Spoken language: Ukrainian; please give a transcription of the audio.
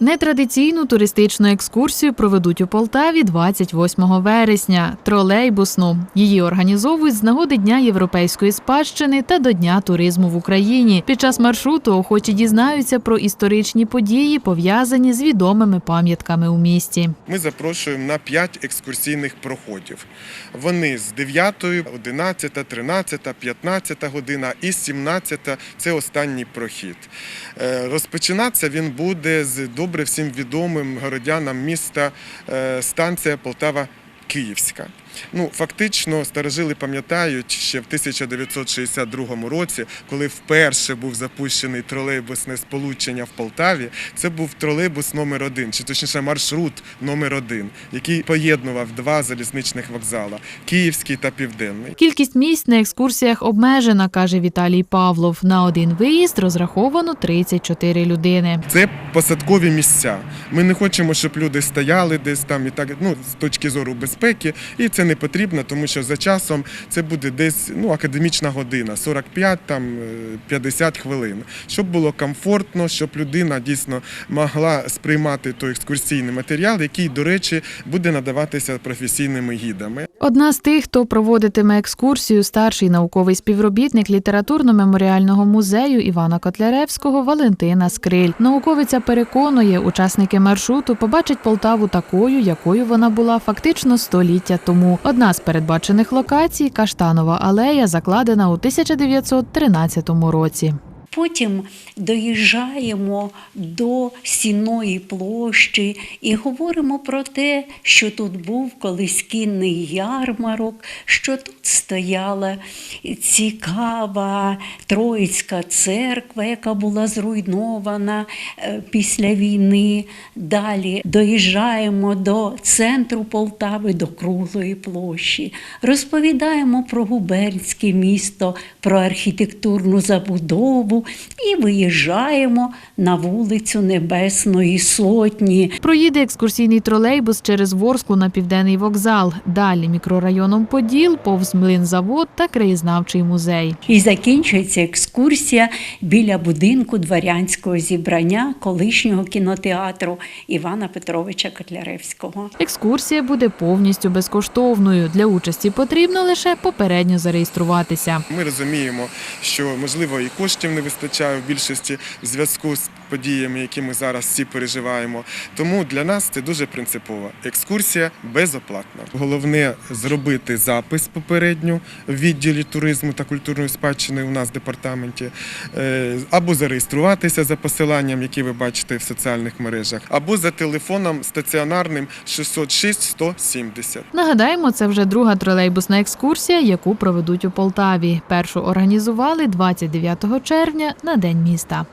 Нетрадиційну туристичну екскурсію проведуть у Полтаві 28 вересня. Тролейбусну. Її організовують з нагоди Дня європейської спадщини та до Дня туризму в Україні. Під час маршруту охочі дізнаються про історичні події, пов'язані з відомими пам'ятками у місті. Ми запрошуємо на 5 екскурсійних проходів. Вони з 9, 11, 13, 15 година і 17 – це останній прохід. Е, Розпочинатися він буде з добре всім відомим городянам міста е, станція Полтава. Київська. Ну, фактично, старожили пам'ятають ще в 1962 році, коли вперше був запущений тролейбусне сполучення в Полтаві. Це був тролейбус номер один, чи точніше маршрут номер один, який поєднував два залізничних вокзала Київський та Південний. Кількість місць на екскурсіях обмежена, каже Віталій Павлов. На один виїзд розраховано 34 людини. Це посадкові місця. Ми не хочемо, щоб люди стояли десь там і так, ну, з точки зору безпеки, і це не потрібно, тому що за часом це буде десь ну, академічна година, 45 там, е, 50 хвилин. Щоб було комфортно, щоб людина дійсно могла сприймати той екскурсійний матеріал, який, до речі, буде надаватися професійними гідами. Одна з тих, хто проводитиме екскурсію, старший науковий співробітник літературно-меморіального музею Івана Котляревського Валентина Скриль. Науковиця переконує, учасники маршруту побачать Полтаву такою, якою вона була фактично століття тому. Одна з передбачених локацій Каштанова алея, закладена у 1913 році. Потім доїжджаємо до сінної площі і говоримо про те, що тут був колись кінний ярмарок, що тут стояла цікава Троїцька церква, яка була зруйнована е, після війни. Далі доїжджаємо до центру Полтави, до Круглої площі, розповідаємо про губернське місто, про архітектурну забудову і виїжджаємо на вулицю Небесної Сотні. Проїде екскурсійний тролейбус через Ворсклу на південний вокзал. Далі мікрорайоном Поділ, повз млинзавод та краєзнавчий музей. І закінчується екскурсія біля будинку дворянського зібрання колишнього кінотеатру Івана Петровича Котляревського. Екскурсія буде повністю безкоштовною. Для участі потрібно лише попередньо зареєструватися. Ми розуміємо, що можливо і коштів не вистачає в більшості в зв'язку з подіями, які ми зараз всі переживаємо. Тому для нас це дуже принципово. Екскурсія безоплатна. Головне зробити запис попередньо в відділі туризму та культурної спадщини у нас в департаменті, е, або зареєструватися за посиланням, які ви бачите в соціальних мережах, або за телефоном стаціонарним 606 170. Нагадаємо, це вже друга тролейбусна екскурсія, яку проведуть у Полтаві. Першу організували 29 червня на День міста.